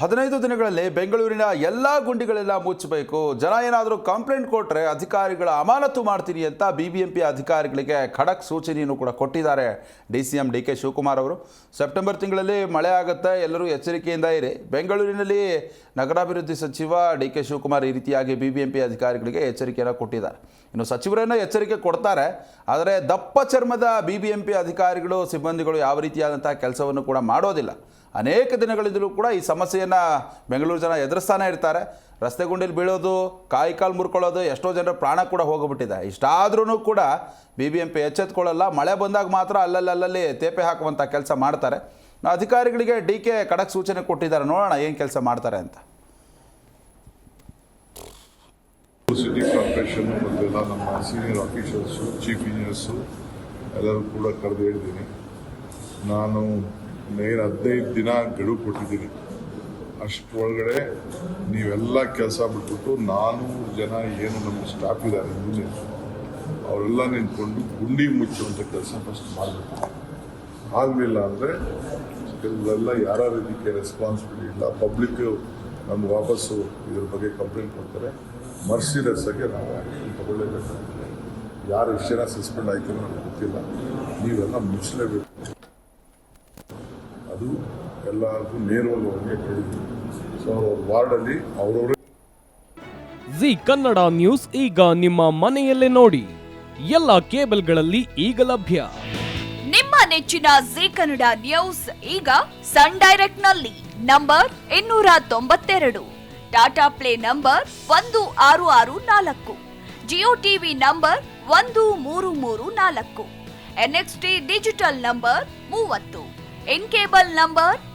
ಹದಿನೈದು ದಿನಗಳಲ್ಲಿ ಬೆಂಗಳೂರಿನ ಎಲ್ಲ ಗುಂಡಿಗಳೆಲ್ಲ ಮುಚ್ಚಬೇಕು. ಜನ ಏನಾದರೂ ಕಂಪ್ಲೇಂಟ್ ಕೊಟ್ಟರೆ ಅಧಿಕಾರಿಗಳ ಅಮಾನತು ಮಾಡ್ತೀನಿ ಅಂತ ಬಿ ಬಿ ಎಂ ಪಿ ಅಧಿಕಾರಿಗಳಿಗೆ ಖಡಕ್ ಸೂಚನೆಯನ್ನು ಕೂಡ ಕೊಟ್ಟಿದ್ದಾರೆ. D C M D K Shivakumar ಅವರು. ಸೆಪ್ಟೆಂಬರ್ ತಿಂಗಳಲ್ಲಿ ಮಳೆ ಆಗುತ್ತೆ, ಎಲ್ಲರೂ ಎಚ್ಚರಿಕೆಯಿಂದ ಇರಿ. ಬೆಂಗಳೂರಿನಲ್ಲಿ ನಗರಾಭಿವೃದ್ಧಿ ಸಚಿವ ಡಿ ಕೆ ಶಿವಕುಮಾರ್ ಈ ರೀತಿಯಾಗಿ ಬಿ ಬಿ ಎಂ ಪಿ ಅಧಿಕಾರಿಗಳಿಗೆ ಎಚ್ಚರಿಕೆಯನ್ನು ಕೊಟ್ಟಿದ್ದಾರೆ. ಇನ್ನು ಸಚಿವರನ್ನು ಎಚ್ಚರಿಕೆ ಕೊಡ್ತಾರೆ, ಆದರೆ ದಪ್ಪ ಚರ್ಮದ ಬಿ ಬಿ ಎಂ ಪಿ ಅಧಿಕಾರಿಗಳು, ಸಿಬ್ಬಂದಿಗಳು ಯಾವ ರೀತಿಯಾದಂತಹ ಕೆಲಸವನ್ನು ಕೂಡ ಮಾಡೋದಿಲ್ಲ. ಅನೇಕ ದಿನಗಳಿಂದಲೂ ಕೂಡ ಈ ಸಮಸ್ಯೆಯನ್ನು ಬೆಂಗಳೂರು ಜನ ಎದುರಿಸ್ತಾನೆ ಇರ್ತಾರೆ. ರಸ್ತೆ ಗುಂಡಿಲಿ ಬೀಳೋದು, ಕಾಯಿ ಕಾಲು ಮುರ್ಕೊಳ್ಳೋದು, ಎಷ್ಟೋ ಜನರ ಪ್ರಾಣ ಕೂಡ ಹೋಗಿಬಿಟ್ಟಿದೆ. ಇಷ್ಟಾದ್ರೂ ಕೂಡ ಬಿ ಬಿ ಎಂ ಪಿ ಎಚ್ಚೆತ್ಕೊಳ್ಳಲ್ಲ. ಮಳೆ ಬಂದಾಗ ಮಾತ್ರ ಅಲ್ಲಲ್ಲಲ್ಲಿ ಅಲ್ಲಲ್ಲಿ ತೇಪೆ ಹಾಕುವಂಥ ಕೆಲಸ ಮಾಡ್ತಾರೆ. ಅಧಿಕಾರಿಗಳಿಗೆ ಡಿ ಕೆ ಖಡಕ್ ಸೂಚನೆ ಕೊಟ್ಟಿದ್ದಾರೆ. ನೋಡೋಣ ಏನು ಕೆಲಸ ಮಾಡ್ತಾರೆ ಅಂತ. ಸಿಟಿ ಕಾರ್ಪೊರೇಷನ್ ಮತ್ತು ಎಲ್ಲ ನಮ್ಮ ಸೀನಿಯರ್ ಆಫೀಸರ್ಸು ಚೀಫ್ ಇಂಜಿನಿಯರ್ಸು ಎಲ್ಲರೂ ಕೂಡ ಕರೆದು ಹೇಳಿದ್ದೀನಿ. ನಾನು ನೇರ ಹದಿನೈದು ದಿನ ಗಡುವು ಕೊಟ್ಟಿದ್ದೀನಿ. ಅಷ್ಟರೊಳಗಡೆ ನೀವೆಲ್ಲ ಕೆಲಸ ಬಿಟ್ಬಿಟ್ಟು ನಾನೂರು ಜನ ಏನು ನಮ್ಮ ಸ್ಟಾಫ್ ಇದ್ದಾರೆ ಇಂಜಿನಿಯರ್ಸ್ ಅವರೆಲ್ಲ ನಿಂತ್ಕೊಂಡು ಗುಂಡಿ ಮುಚ್ಚುವಂಥ ಕೆಲಸ ಫಸ್ಟ್ ಮಾಡಬೇಕು. ಆಗಲಿಲ್ಲ ಅಂದರೆ ಕೆಲವೆಲ್ಲ ಯಾರ್ಯಾರ ಇದಕ್ಕೆ ರೆಸ್ಪಾನ್ಸಿಬಿಲಿಟಿ ಇಲ್ಲ ಪಬ್ಲಿಕ್ ನಮ್ಗೆ ವಾಪಸ್ಸು ಇದ್ರ ಬಗ್ಗೆ ಕಂಪ್ಲೇಂಟ್ ಕೊಡ್ತಾರೆ. ಮರ್ಸಿ ರಸಕ್ಕೆ ನಾವು ಆ್ಯಕ್ಷನ್ ತಗೊಳ್ಳೇಬೇಕಾಗ್ತದೆ ಯಾರು ವಿಷಯನ ಸಸ್ಪೆಂಡ್ ಆಯ್ತು ನನಗೆ ಗೊತ್ತಿಲ್ಲ. ನೀವೆಲ್ಲ ಮುಚ್ಚಲೇಬೇಕು ಅದು ಎಲ್ಲರಿಗೂ ನೇರವಾಗಿ ಸೊ ವಾರ್ಡಲ್ಲಿ ಅವರವರೇ ಜಿ ಕನ್ನಡ ನ್ಯೂಸ್ ಈಗ ನಿಮ್ಮ ಮನೆಯಲ್ಲೇ ನೋಡಿ. ಎಲ್ಲ ಕೇಬಲ್ಗಳಲ್ಲಿ ಈಗ ಲಭ್ಯ. ನಿಮ್ಮ ನೆಚ್ಚಿನ ಜಿ ಕನ್ನಡ ನ್ಯೂಸ್ ಈಗ ಸನ್ ಡೈರೆಕ್ಟ್ನಲ್ಲಿ ನಂಬರ್ ಇನ್ನೂರ ತೊಂಬತ್ತೆರಡು. ಟಾಟಾ ಪ್ಲೇ ನಂಬರ್ ಒಂದು ಆರು ಆರು ನಾಲ್ಕು. ಜಿಯೋ ಟಿವಿ ನಂಬರ್ ಒಂದು ಮೂರು ಮೂರು ನಾಲ್ಕು. ಎನ್ಎಕ್ಸ್ಟಿ ಡಿಜಿಟಲ್ ನಂಬರ್ ಮೂವತ್ತು. In cable number